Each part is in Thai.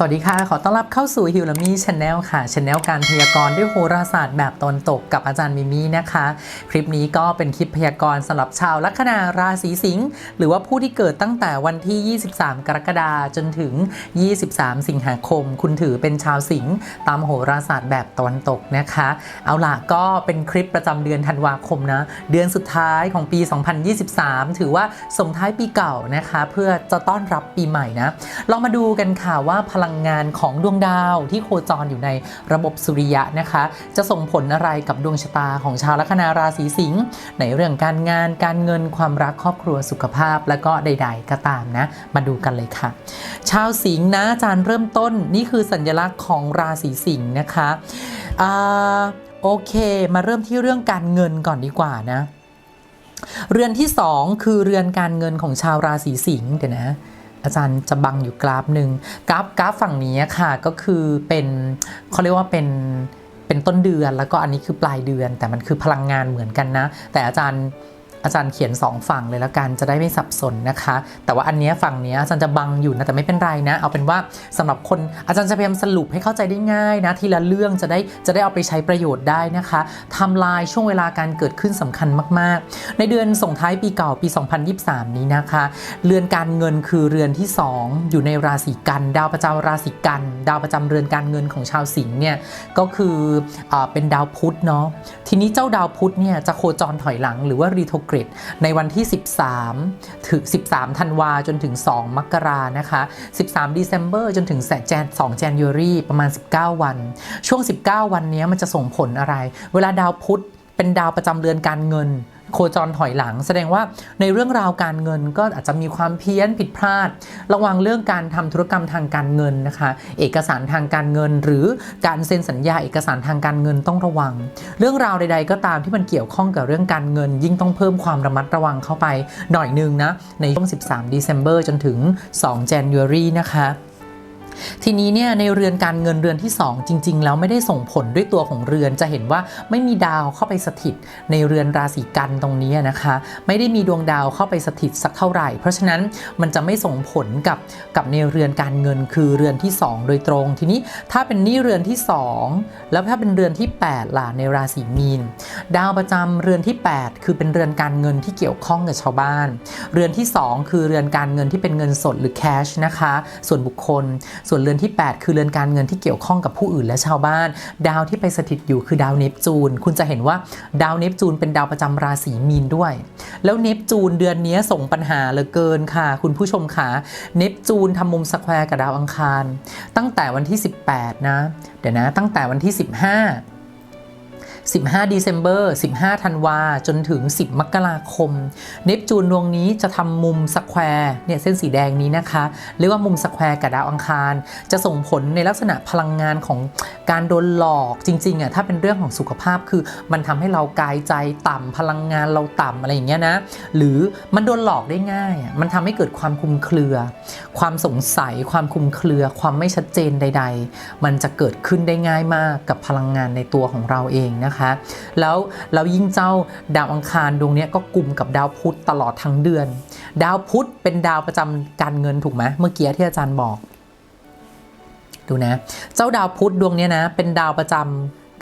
สวัสดีค่ะ ขอต้อนรับเข้าสู่ฮิวลามีชาแนลค่ะชาแนลการพยากรณ์ด้วยโหราศาสตร์แบบตอนตกกับอาจารย์มิมี่นะคะ คลิปนี้ก็เป็นคลิปพยากรณ์สำหรับชาวลัคนาราศีสิงห์หรือว่าผู้ที่เกิดตั้งแต่วันที่ 23 กรกฎาคมจนถึง 23 สิงหาคม คุณถือเป็นชาวสิงห์ตามโหราศาสตร์แบบตอนตกนะคะ เอาล่ะก็เป็นคลิปประจำเดือนธันวาคมนะเดือนสุดท้ายของปี 2023 ถือว่าส่งท้ายปีเก่านะคะ เพื่อจะต้อนรับปีใหม่นะลองมาดูกันค่ะว่าพลังงานของดวงดาวที่โคจรอยู่ในระบบสุริยะนะคะ จะส่งผลอะไรกับดวงชะตาของชาวลัคนาราศีสิงห์ในเรื่องการงานการเงินความรักครอบครัวสุขภาพและก็ใด ๆ ก็ตามนะ มาดูกันเลยค่ะ ชาวสิงห์นะอาจารย์เริ่มต้นนี่คือสัญลักษณ์ของราศีสิงห์นะคะโอเค มาเริ่มที่เรื่องการเงินก่อนดีกว่านะ เรือนที่ 2 คือเรือนการเงินของชาวราศีสิงห์เดี๋ยวนะ อาจารย์จะบังอยู่กราฟหนึ่งกราฟกราฟฝั่งนี้ค่ะก็คือเป็นเขาเรียกว่าเป็นเป็นต้นเดือนแล้วก็อันนี้คือปลายเดือน แต่มันคือพลังงานเหมือนกันนะ แต่อาจารย์ อาจารย์เขียน 2 ฝั่งเลยแล้วกันจะได้ไม่สับสนนะคะ แต่ว่าอันนี้ฝั่งนี้อาจารย์จะบังอยู่นะแต่ไม่เป็นไรนะ เอาเป็นว่าสำหรับคนอาจารย์จะพยายามสรุปให้เข้าใจได้ง่ายนะทีละเรื่องจะได้จะได้เอาไปใช้ประโยชน์ได้นะคะไทำลายช่วงเวลาการเกิดขึ้นสำคัญมาก ๆ ในเดือนส่งท้ายปีเก่าปี 2023 นี้นะคะเรือนการเงินคือเรือนที่ 2 อยู่ในราศีกันดาวประจำราศีกัน ดาวประจำเรือนการเงินของชาวสิงห์เนี่ยก็คืออเป็นดาวพุธเนาะทีนี้เจ้าดาวพุธเนี่ยจะโคจรถอยหลังหรือว่ารีโทกฤษ ในวันที่ 13 ถึง 13 ธันวาจนถึง 2 มกรานะคะ 13 December จนถึงแจน2 January ประมาณ 19 วัน ช่วง 19 วันนี้มันจะส่งผลอะไร เวลาดาวพุธ เป็นดาวประจำเรือนการเงิน โคจรถอยหลัง แสดงว่าในเรื่องราวการเงินก็อาจจะมีความเพี้ยนผิดพลาด ระวังเรื่องการทำธุรกรรมทางการเงินนะคะ เอกสารทางการเงิน หรือการเซ็นสัญญาเอกสารทางการเงินต้องระวัง เรื่องราวใด ๆ ก็ตามที่มันเกี่ยวข้องกับเรื่องการเงิน ยิ่งต้องเพิ่มความระมัดระวังเข้าไปหน่อยนึงนะในช่วง 13 December จนถึง 2 January นะคะ ทีนี้เนี่ยในเรือนการเงินเรือนที่ 2 จริง ๆ แล้วไม่ได้ส่งผลด้วยตัวของเรือนจะเห็นว่าไม่มีดาวเข้าไปสถิต ในเรือนราศีกันตรงนี้นะคะ ไม่ได้มีดวงดาวเข้าไปสถิตสักเท่าไหร่ เพราะฉะนั้นมันจะไม่ส่งผลกับกับในเรือนการเงินคือเรือนที่ 2 โดยตรง ทีนี้ถ้าเป็นนี่เรือนที่ 2 แล้วถ้าเป็นเรือนที่ 8 ล่ะในราศีมีน ดาวประจำเรือนที่ 8 คือเป็นเรือนการเงินที่เกี่ยวข้องกับชาวบ้าน เรือนที่ 2 คือเรือนการเงินที่เป็นเงินสดหรือ cash นะคะส่วนบุคคลส่วนเรือนที่ 8 คือเรือนการเงินที่เกี่ยวข้องกับผู้อื่นและชาวบ้าน ดาวที่ไปสถิตอยู่คือดาวเนปจูน คุณจะเห็นว่าดาวเนปจูนเป็นดาวประจำราศีมีนด้วย แล้วเนปจูนเดือนนี้ส่งปัญหาเหลือเกินค่ะ คุณผู้ชมค่ะเนปจูนทำมุมสแควร์กับดาวอังคาร ตั้งแต่วันที่ 18 นะ เดี๋ยวนะ ตั้งแต่วันที่ 15 15 December 15 ธันวา จนถึง 10 มกราคม เนปจูนดวงนี้จะทำมุมสแควร์เนี่ยเส้นสีแดงนี้นะคะ เรียกว่ามุมสแควร์กับดาวอังคาร จะส่งผลในลักษณะพลังงานของการโดนหลอกจริงๆอะถ้าเป็นเรื่องของสุขภาพคือมันทำให้เรากายใจต่ำพลังงานเราต่ำอะไรอย่างเงี้ยนะ หรือมันโดนหลอกได้ง่ายอะมันทำให้เกิดความคลุมเครือ ความสงสัย ความคลุมเครือ ความไม่ชัดเจนใด ๆ มันจะเกิดขึ้นได้ง่ายมากกับพลังงานในตัวของเราเองนะคะแล้วแล้วยิ่งเจ้าดาวอังคารดวงนี้ก็กลุ่มกับดาวพุธตลอดทั้งเดือน ดาวพุธเป็นดาวประจำการเงินถูกไหมเมื่อกี้ที่อาจารย์บอกดูนะ เจ้าดาวพุธดวงนี้นะ เป็นดาวประจำ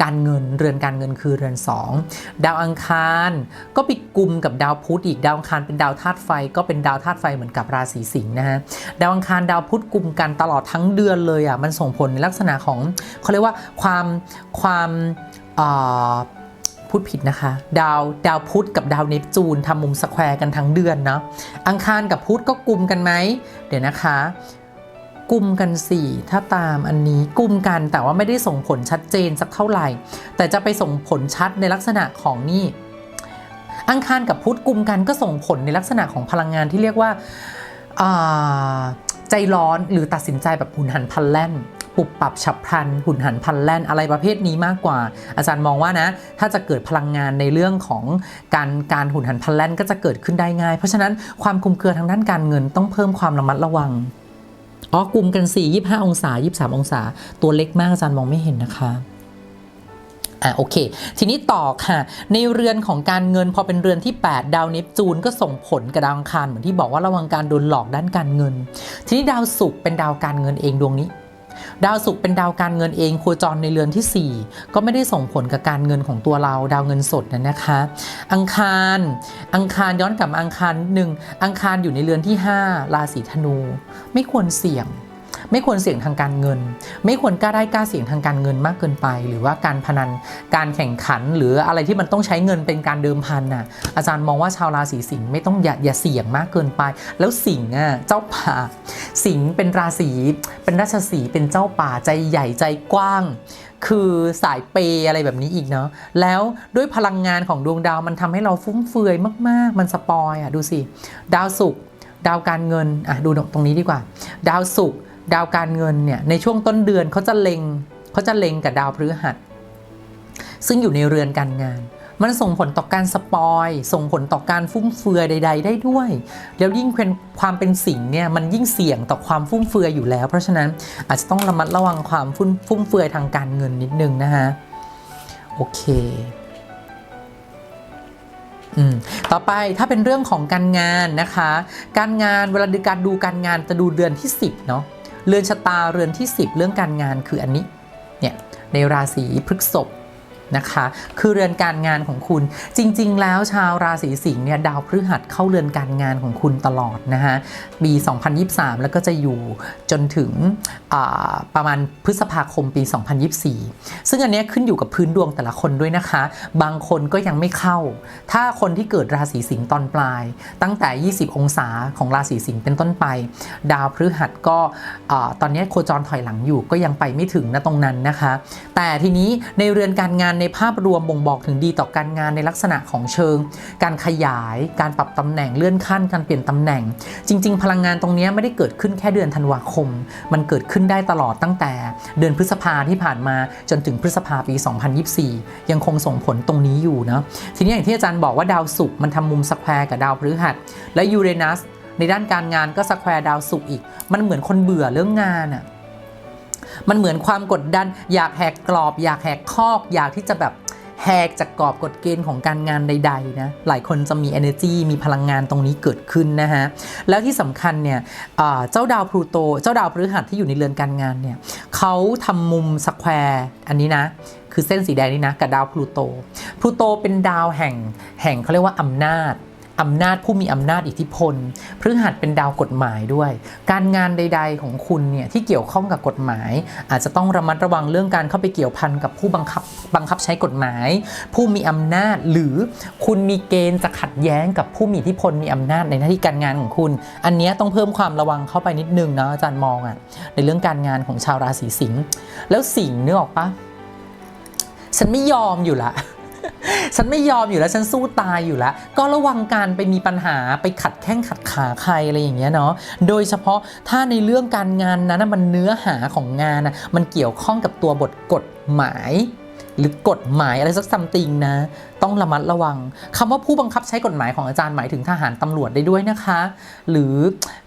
การเงินเรือนการเงินคือเรือน 2 ดาวอังคารก็ไปกลุ่มกับดาวพุธอีกดาวอังคารเป็นดาวธาตุไฟ ก็เป็นดาวธาตุไฟเหมือนกับราศีสิงห์นะฮะดาวอังคารดาวพุธกลุ่มกันตลอดทั้งเดือนเลยอะมันส่งผลในลักษณะของเขาเรียกว่าความความ พูดผิดนะคะ ดาวดาวพุธกับดาวเนปจูนทำมุมสแควร์กันทั้งเดือนเนาะอังคารกับพุธก็กลุ่มกันไหมเดี๋ยวนะคะกลุ่มกันสี่ถ้าตามอันนี้กลุ่มกันแต่ว่าไม่ได้ส่งผลชัดเจนสักเท่าไหร่ แต่จะไปส่งผลชัดในลักษณะของนี่ อังคารกับพุธกลุ่มกันก็ส่งผลในลักษณะของพลังงานที่เรียกว่าอ่าใจร้อนหรือตัดสินใจแบบหุนหันพลันแล่น ปุบปรับฉับพลัน หุ่นหันพลันแล่นอะไรประเภทนี้มากกว่า อาจารย์มองว่านะถ้าจะเกิดพลังงานในเรื่องของการการหุ่นหันพลันแล่นก็จะเกิดขึ้นได้ง่าย เพราะฉะนั้นความคุมเครือทางด้านการเงินต้องเพิ่มความระมัดระวังอ๋อกลุ่มกัน 4 25 องศา 23 องศา ตัวเล็กมากอาจารย์มองไม่เห็นนะคะอะโอเค ทีนี้ต่อค่ะ ในเรือนของการเงินพอเป็นเรือนที่ 8 ดาวเนปจูนก็ส่งผลกับดาวอังคารเหมือนที่บอกว่าระวังการโดนหลอกด้านการเงิน ทีนี้ดาวศุกร์เป็นดาวการเงินเองดวงนี้ ดาวศุกร์เป็นดาวการเงินเองโคจรในเรือนทีสี่ 4 ก็ไม่ได้ส่งผลกับการเงินของตัวเราดาวเงินสดนะนะคะ อังคารอังคารย้อนกลับมาอังคารหนึ่งอังคารอยู่ในเรือนที่ 5 ราศีธนู ไม่ควรเสี่ยง ไม่ควรเสี่ยงทางการเงิน ไม่ควรกล้าได้กล้าเสี่ยงทางการเงินมากเกินไป หรือว่าการพนันการแข่งขัน หรืออะไรที่มันต้องใช้เงินเป็นการเดิมพันน่ะอาจารย์มองว่าชาวราศีสิงห์ไม่ต้องอย่าอย่าเสี่ยงมากเกินไป แล้วสิงห์อะเจ้าป่าสิงห์เป็นราศีเป็นราชสีเป็นเจ้าป่าใจใหญ่ใจกว้างคือสายเปย์อะไรแบบนี้อีกเนาะแล้วด้วยพลังงานของดวงดาวมันทำให้เราฟุ่มเฟือยมาก ๆ มันสปอยอะดูสิ ดาวศุกร์ดาวการเงินอะดูตรงนี้ดีกว่า ดาวศุกร์ ดาวการเงินเนี่ยในช่วงต้นเดือนเขาจะเล็งเขาจะเล็งกับดาวพฤหัส ซึ่งอยู่ในเรือนการงาน มันส่งผลต่อการสปอยส่งผลต่อการฟุ่มเฟือยใด ๆ ได้ด้วย แล้วยิ่งเป็นความเป็นสิ่งเนี่ยมันยิ่งเสี่ยงต่อความฟุ่มเฟือยอยู่แล้ว เพราะฉะนั้นอาจจะต้องระมัดระวังความฟุ่มฟุ่มเฟือยทางการเงินนิดนึงนะฮะโอเคอืมต่อไปถ้าเป็นเรื่องของการงานนะคะ การงานเวลาดูการดูการงานจะดูเดือนที่ 10 เนาะ เรือนชะตาเรือนที่ 10 เรื่องการงานคืออันนี้เนี่ยในราศีพฤษภ นะคะ คือเรือนการงานของคุณจริง ๆ แล้วชาวราศีสิงห์เนี่ยดาวพฤหัสเข้าเรือนการงานของคุณตลอดนะคะปี 2023 แล้วก็จะอยู่จนถึงประมาณพฤษภาคมปี 2024 ซึ่งอันนี้ขึ้นอยู่กับพื้นดวงแต่ละคนด้วยนะคะ บางคนก็ยังไม่เข้า ถ้าคนที่เกิดราศีสิงห์ตอนปลาย ตั้งแต่ 20 องศาของราศีสิงห์เป็นต้นไป ดาวพฤหัสก็อตอนนี้โคจรถอยหลังอยู่ก็ยังไปไม่ถึงนะตรงนั้นนะคะ แต่ทีนี้ในเรือนการงานในภาพรวมบ่งบอกถึงดีต่อการงานในลักษณะของเชิง การขยาย การปรับตำแหน่งเลื่อนขั้น การเปลี่ยนตำแหน่ง จริง ๆ พลังงานตรงนี้ไม่ได้เกิดขึ้นแค่เดือนธันวาคม มันเกิดขึ้นได้ตลอดตั้งแต่เดือนพฤษภาที่ผ่านมาจนถึงพฤษภาปี 2024 ยังคงส่งผลตรงนี้อยู่เนาะทีนี้อย่างที่อาจารย์บอกว่าดาวศุกร์มันทำมุมสแควร์กับดาวพฤหัส และยูเรนัสในด้านการงานก็สแควร์ดาวศุกร์อีก มันเหมือนคนเบื่อเรื่องงานอะ มันเหมือนความกดดัน อยากแหกกรอบ อยากแหกคอก อยากที่จะแบบแหกจากกรอบกฎเกณฑ์ของการงานใดๆนะหลายคนจะมี energy มีพลังงานตรงนี้เกิดขึ้นนะฮะ แล้วที่สำคัญเนี่ยเจ้าดาวพลูโต เจ้าดาวพฤหัสที่อยู่ในเรือนการงานเนี่ยเขาทำมุมสแควร์อันนี้นะ คือเส้นสีแดงนี่นะ กับดาวพลูโตพลูโตเป็นดาวแห่งแห่งเขาเรียกว่าอำนาจ อำนาจผู้มีอำนาจอิทธิพลพฤหัสเป็นดาวกฎหมายด้วย การงานใด ๆ ของคุณเนี่ยที่เกี่ยวข้องกับกฎหมาย อาจจะต้องระมัดระวังเรื่องการเข้าไปเกี่ยวพันกับผู้บังคับบังคับใช้กฎหมาย ผู้มีอำนาจหรือคุณมีเกณฑ์จะขัดแย้งกับผู้มีอิทธิพลมีอำนาจในหน้าที่การงานของคุณ อันนี้ต้องเพิ่มความระวังเข้าไปนิดนึงนะอาจารย์มองอะ่ะในเรื่องการงานของชาวราศีสิงห์แล้วสิงห์นึกออกปะฉันไม่ยอมอยู่ละ ฉันไม่ยอมอยู่แล้วฉันสู้ตายอยู่แล้ว ก็ระวังการไปมีปัญหาไปขัดแข้งขัดขาใครอะไรอย่างเงี้ยเนาะโดยเฉพาะถ้าในเรื่องการงานนั้นมันเนื้อหาของงานนะมันเกี่ยวข้องกับตัวบทกฎหมาย หรือกฎหมายอะไรสักซัมติงนะ ต้องระมัดระวังคำว่าผู้บังคับใช้กฎหมายของอาจารย์หมายถึงทหารตำรวจได้ด้วยนะคะ หรือ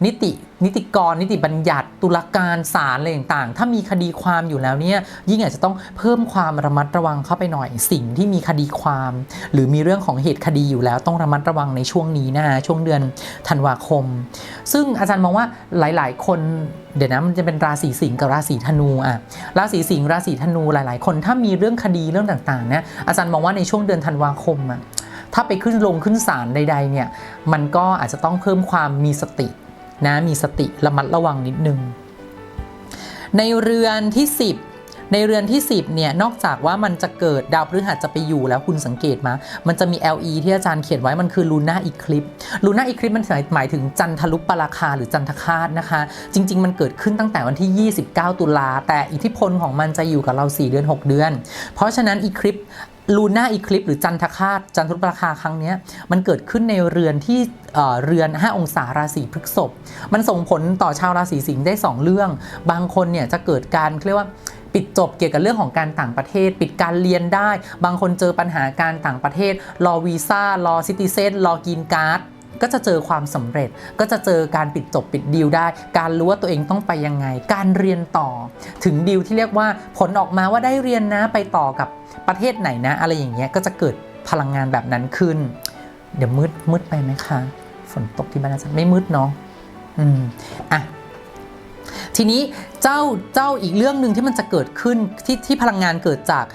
นิติ นิติกร นิติบัญญัติ ตุลาการศาลอะไรต่างๆ ถ้ามีคดีความอยู่แล้วเนี่ยยิ่งอาจจะต้องเพิ่มความระมัดระวังเข้าไปหน่อยสิ่งที่มีคดีความ หรือมีเรื่องของเหตุคดีอยู่แล้วต้องระมัดระวังในช่วงนี้นะช่วงเดือนธันวาคม ซึ่งอาจารย์มองว่าหลายๆ คนเดี๋ยวนะมันจะเป็นราศีสิงห์กับราศีธนูอะราศีสิงห์ราศีธนูหลาย ๆ คนถ้ามีเรื่องคดีเรื่องต่างๆเนี่ยอาจารย์มองว่าในช่วงเดือนธันวาคมอะถ้าไปขึ้นลงขึ้นศาลใด ๆ เนี่ย มันก็อาจจะต้องเพิ่มความมีสติ นะมีสติระมัดระวังนิดนึงในเรือนที่ 10 ในเรือนที่ 10เนี่ยนอกจากว่ามันจะเกิดดาวพฤหัสจะไปอยู่แล้วคุณสังเกตมา มันจะมี LE ที่อาจารย์เขียนไว้มันคือลูน่าอีคลิปลูน่าอีคลิปมันหมายถึงจันทรุปราคาหรือจันทคาตนะคะ จริง ๆ มันเกิดขึ้นตั้งแต่วันที่ 29 ตุลา แต่อิทธิพลของมันจะอยู่กับเรา 4 เดือน 6 เดือน เพราะฉะนั้นอีคลิปลูน่าอีคลิปหรือจันทคาตจันทรุปราคาครั้งนี้มันเกิดขึ้นในเรือนที่เอ่อเรือน 5 องศาราศีพฤษภมันส่งผลต่อชาวราศีสิงห์ได้ 2 เรื่อง บางคนเนี่ยจะเกิดการเรียกว่า ปิดจบเกี่ยวกับเรื่องของการต่างประเทศ ปิดการเรียนได้ บางคนเจอปัญหาการต่างประเทศ รอวีซ่ารอซิติเซนรอกินการ์ดก็จะเจอความสำเร็จ ก็จะเจอการปิดจบปิดดีลได้ การรู้ว่าตัวเองต้องไปยังไง การเรียนต่อ ถึงดีลที่เรียกว่าผลออกมาว่าได้เรียนนะไปต่อกับประเทศไหนนะ อะไรอย่างเงี้ยก็จะเกิดพลังงานแบบนั้นขึ้น เดี๋ยวมืดมืดไปไหมคะฝนตกที่บ้านอาจารย์ไม่มืดเนาะอืมอะทีนี้เจ้าเจ้าอีกเรื่องหนึ่งที่มันจะเกิดขึ้นที่ที่พลังงานเกิดจาก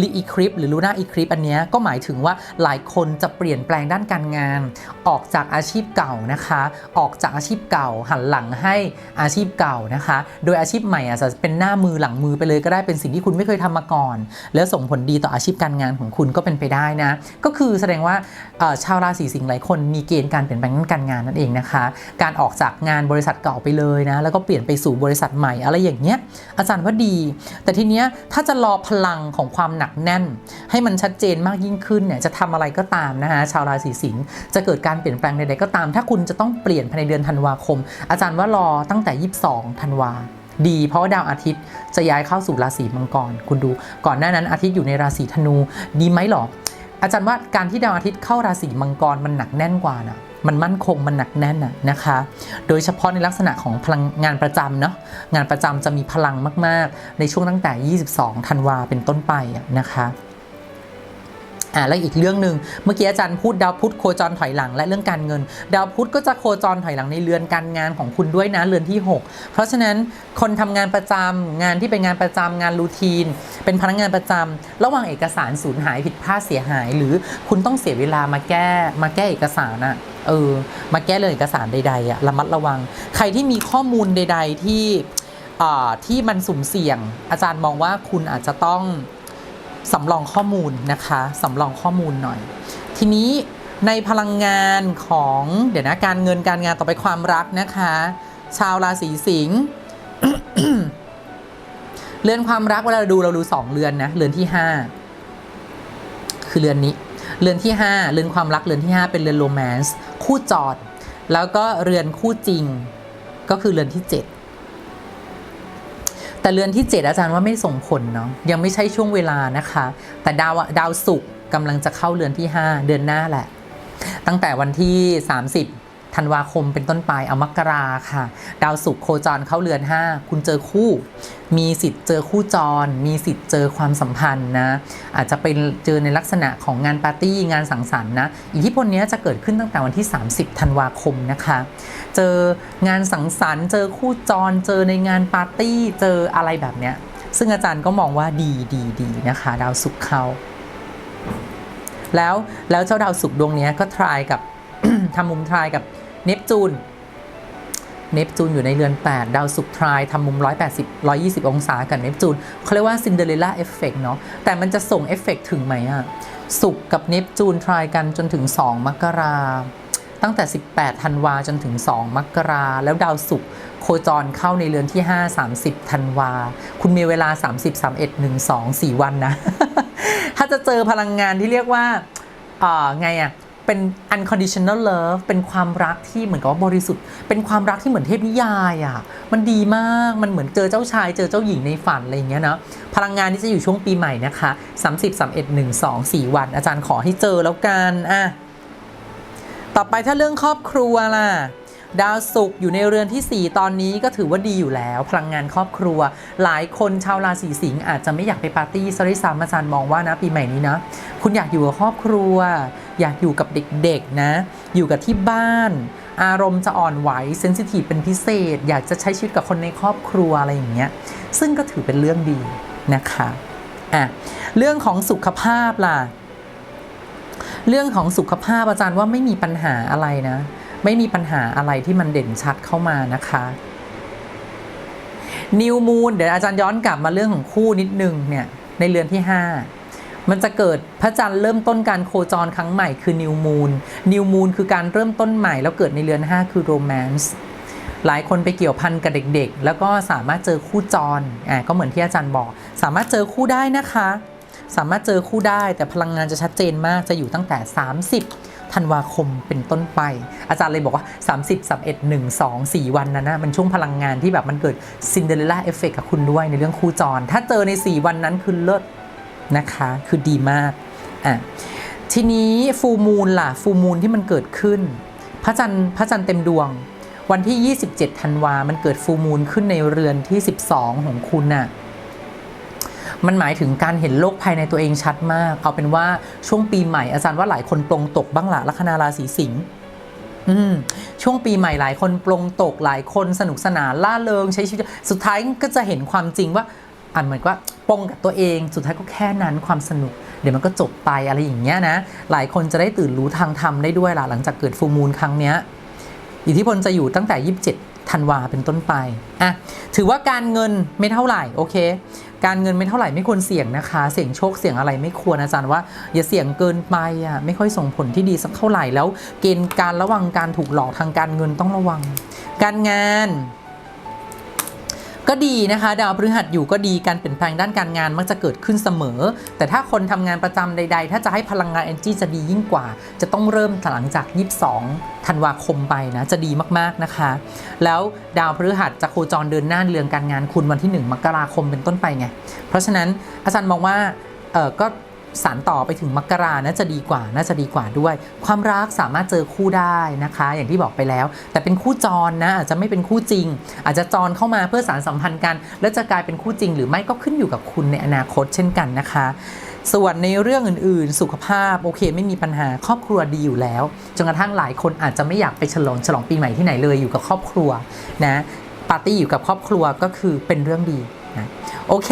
ลีอีคลิปหรือลูน่าอีคลิปอันนี้ก็หมายถึงว่าหลายคนจะเปลี่ยนแปลงด้านการงาน ออกจากอาชีพเก่านะคะ ออกจากอาชีพเก่าหันหลังให้อาชีพเก่านะคะ โดยอาชีพใหม่อาจจะเป็นหน้ามือหลังมือไปเลยก็ได้เป็นสิ่งที่คุณไม่เคยทำมาก่อน แล้วส่งผลดีต่ออาชีพการงานของคุณก็เป็นไปได้นะ ก็คือแสดงว่าชาวราศีสิงห์หลายคนมีเกณฑ์การเปลี่ยนแปลงด้านการงานนั่นเองนะคะ การออกจากงานบริษัทเก่าไปเลยนะแล้วก็เปลี่ยนไปสู่บริษัทใหม่อะไรอย่างเงี้ยอาจารย์ว่าดี แต่ทีเนี้ยถ้าจะรอพลังของความหนักแน่น ให้มันชัดเจนมากยิ่งขึ้นเนี่ยจะทำอะไรก็ตามนะคะชาวราศีสิงห์จะเกิดการเปลี่ยนแปลงใดๆก็ตาม ถ้าคุณจะต้องเปลี่ยนภายในเดือนธันวาคม อาจารย์ว่ารอตั้งแต่ 22ธันวาดี เพราะว่าดาวอาทิตย์จะย้ายเข้าสู่ราศีมังกร คุณดูก่อนหน้านั้นอาทิตย์อยู่ในราศีธนู ดีไหมหรออาจารย์ว่าการที่ดาวอาทิตย์เข้าราศีมังกรมันหนักแน่นกว่านะ มันมั่นคงมันหนักแน่นน่ะนะคะ โดยเฉพาะในลักษณะของพลังงานประจำเนาะงานประจำจะมีพลังมาก ๆ ในช่วงตั้งแต่ 22 ธันวาเป็นต้นไปอะนะคะ อ่าแล้วอีกเรื่องหนึ่งเมื่อกี้อาจารย์พูดดาวพุธโคจรถอยหลังและเรื่องการเงิน ดาวพุธก็จะโคจรถอยหลังในเรือนการงานของคุณด้วยนะเรือนที่ 6 เพราะฉะนั้นคนทำงานประจำงานที่เป็นงานประจำงานรูทีน เป็นพนักงานประจำระหว่างเอกสารสูญหายผิดพลาดเสียหาย หรือคุณต้องเสียเวลามาแก้มาแก้เอกสารอะเออมาแก้เรื่องเอกสารใดๆอะระมัดระวัง ใครที่มีข้อมูลใด ๆ ที่อ่าที่มันสุ่มเสี่ยง อาจารย์มองว่าคุณอาจจะต้อง สำรองข้อมูลนะคะสำรองข้อมูลหน่อย ทีนี้ในพลังงานของเดี๋ยวนะการเงินการงานต่อไปความรักนะคะ ชาวราศีสิงห์เรือนความรักเวลาเราดูเราดูสองเรือนนะเรือนที่ห้าคือเรือนนี้ เรือนที่ห้าเรือนความรักเรือนที่ห้าเป็นเรือนโรแมนต์คู่จอด แล้วก็เรือนคู่จริง ก็คือเรือนที่เจ็ด แต่เรือนที่ 7 อาจารย์ว่าไม่ส่งผลเนาะยังไม่ใช่ช่วงเวลานะคะ แต่ดาวดาวศุกร์กำลังจะเข้าเรือนที่ 5 เดือนหน้าแหละ ตั้งแต่วันที่ 30 ธันวาคมเป็นต้นไปเอามกราค่ะ ดาวศุกร์โคจรเข้าเรือน 5 คุณเจอคู่ มีสิทธิ์เจอคู่จร มีสิทธิ์เจอความสัมพันธ์นะ อาจจะเป็นเจอในลักษณะของงานปาร์ตี้งานสังสรรค์นะ อิทธิพลนี้จะเกิดขึ้นตั้งแต่วันที่ 30 ธันวาคมนะคะ เจองานสังสรรค์ เจอคู่จร เจอในงานปาร์ตี้ เจออะไรแบบเนี้ย ซึ่งอาจารย์ก็มองว่าดีดีดีนะคะ ดาวศุกร์เข้าแล้วแล้วเจ้าดาวศุกร์ดวงนี้ก็ทรายกับทำมุมทรายกับ เนปจูน เนปจูนอยู่ในเรือน 8 ดาวศุกร์ทรายทำมุม 180 120 องศากับเนปจูนเขาเรียกว่าซินเดอเรลล่าเอฟเฟกเนาะแต่มันจะส่งเอฟเฟกถึงไหมอะศุกร์กับเนปจูนทรายกันจนถึง 2 มกราตั้งแต่ 18 ธันวาจนถึง 2 มกรา แล้วดาวศุกร์โคจรเข้าในเรือนที่ 5 30 ธันวา คุณมีเวลา 30 31 1 2 4 วันนะ ถ้าจะเจอพลังงานที่เรียกว่าอ่าไงอะ เป็น unconditional love เป็นความรักที่เหมือนกับว่าบริสุทธิ์ เป็นความรักที่เหมือนเทพนิยายอะ่ะ มันดีมาก มันเหมือนเจอเจ้าชาย เจอเจ้าหญิงในฝันอะไรอย่างเงี้ยเนาะพลังงานที่จะอยู่ช่วงปีใหม่นะคะ 30 31 1 2 4 วัน อาจารย์ขอให้เจอแล้วกัน อะ ต่อไปถ้าเรื่องครอบครัวล่ะ ดาวศุกร์อยู่ในเรือนที่ 4 ตอนนี้ก็ถือว่าดีอยู่แล้ว พลังงานครอบครัว หลายคนชาวราศีสิงห์อาจจะไม่อยากไปปาร์ตี้ซะด้วยซ้ำอาจารย์มองว่านะปีใหม่นี้นะ คุณอยากอยู่กับครอบครัว อยากอยู่กับเด็กๆนะ อยู่กับที่บ้าน อารมณ์จะอ่อนไหวเซนซิทีฟเป็นพิเศษ อยากจะใช้ชีวิตกับคนในครอบครัวอะไรอย่างเงี้ยซึ่งก็ถือเป็นเรื่องดีนะคะอะเรื่องของสุขภาพล่ะ เรื่องของสุขภาพอาจารย์ว่าไม่มีปัญหาอะไรนะ ไม่มีปัญหาอะไรที่มันเด่นชัดเข้ามานะคะนิวมูนเดี๋ยวอาจารย์ย้อนกลับมาเรื่องของคู่นิดนึงเนี่ยในเรือนที่ 5 มันจะเกิดพระจันทร์เริ่มต้นการโคจรครั้งใหม่คือนิวมูนนิวมูนคือการเริ่มต้นใหม่ แล้วเกิดในเรือน 5 คือโรแมนต์หลายคนไปเกี่ยวพันกับเด็กๆ แล้วก็สามารถเจอคู่จรอ่าก็เหมือนที่อาจารย์บอก สามารถเจอคู่ได้นะคะ สามารถเจอคู่ได้แต่พลังงานจะชัดเจนมากจะอยู่ตั้งแต่ 30 ธันวาคมเป็นต้นไป อาจารย์เลยบอกว่า 30 31 1 2 4 วันนั้นนะมันช่วงพลังงานที่แบบมันเกิดซินเดอเรลล่าเอฟเฟกกับคุณด้วยในเรื่องคู่จร ถ้าเจอใน 4 วันนั้นคือเลิศนะคะคือดีมากอะทีนี้ฟูมูลล่ะฟูมูลที่มันเกิดขึ้น พระจันทร์พระจันทร์เต็มดวง วันที่ 27 ธันวา มันเกิดฟูมูลขึ้นในเรือนที่ 12 ของคุณน่ะ มันหมายถึงการเห็นโลกภายในตัวเองชัดมาก เอาเป็นว่าช่วงปีใหม่อาจารย์ว่าหลายคนตรงตกบ้างละลัคนาราศีสิงห์ช่วงปีใหม่หลายคนปลงตกหลายคนสนุกสนานล่าเริงใช้ชีวิตสุดท้ายก็จะเห็นความจริงว่าอันเหมือนว่าปงกับตัวเองสุดท้ายก็แค่นั้นความสนุก เดี๋ยวมันก็จบไปอะไรอย่างเงี้ยนะ หลายคนจะได้ตื่นรู้ทางธรรมได้ด้วยล่ะหลังจากเกิดฟูมูลครั้งเนี้ยอิทธิพลจะอยู่ตั้งแต่ 27 ธันวาเป็นต้นไปอะถือว่าการเงินไม่เท่าไหร่โอเค การเงินไม่เท่าไหร่ไม่ควรเสี่ยงนะคะ เสี่ยงโชคเสี่ยงอะไรไม่ควรอาจารย์ว่า อย่าเสี่ยงเกินไปอะไม่ค่อยส่งผลที่ดีสักเท่าไหร่แล้ว เกณฑ์การระวังการถูกหลอกทางการเงินต้องระวัง การงาน ก็ดีนะคะ ดาวพฤหัสอยู่ก็ดีการเปลี่ยนแปลงด้านการงานมักจะเกิดขึ้นเสมอ แต่ถ้าคนทำงานประจำใด ๆ ถ้าจะให้พลังงานเอนจีจะดียิ่งกว่า จะต้องเริ่มหลังจาก 22 ธันวาคมไปนะ จะดีมากๆนะคะ แล้วดาวพฤหัสจะโคจรเดินหน้าเรื่องการงานคุณวันที่ 1 มกราคมเป็นต้นไปไง เพราะฉะนั้นอาจารย์มองว่าเออก็ สารต่อไปถึงมกราน่าจะดีกว่าน่าจะดีกว่าด้วย ความรักสามารถเจอคู่ได้นะคะ อย่างที่บอกไปแล้ว แต่เป็นคู่จรนะอาจจะไม่เป็นคู่จริง อาจจะจรเข้ามาเพื่อสารสัมพันธ์กัน แล้วจะกลายเป็นคู่จริง หรือไม่ก็ขึ้นอยู่กับคุณในอนาคตเช่นกันนะคะ ส่วนในเรื่องอื่นๆ สุขภาพโอเค ไม่มีปัญหาครอบครัวดีอยู่แล้วจนกระทั่งหลายคนอาจจะไม่อยากไปฉลองฉลองปีใหม่ที่ไหนเลยอยู่กับครอบครัวนะปาร์ตี้อยู่กับครอบครัวก็คือเป็นเรื่องดี นะโอเค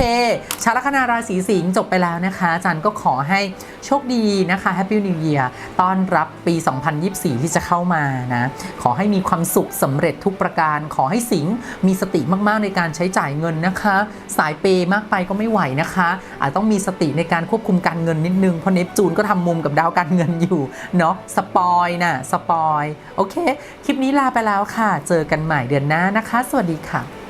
ชาวลัคนาราศีสิงห์จบไปแล้วนะคะอาจารย์ก็ขอให้โชคดีนะคะ Happy New Year ต้อนรับปี 2024 ที่จะเข้ามานะ ขอให้มีความสุขสำเร็จทุกประการ ขอให้สิงห์มีสติมากๆในการใช้จ่ายเงินนะคะ สายเปย์มากไปก็ไม่ไหวนะคะ อาจต้องมีสติในการควบคุมการเงินนิดนึง เพราะเนปจูนก็ทำมุมกับดาวการเงินอยู่เนาะสปอยน่ะสปอยโอเค คลิปนี้ลาไปแล้วค่ะ เจอกันใหม่เดือนหน้านะคะ สวัสดีค่ะ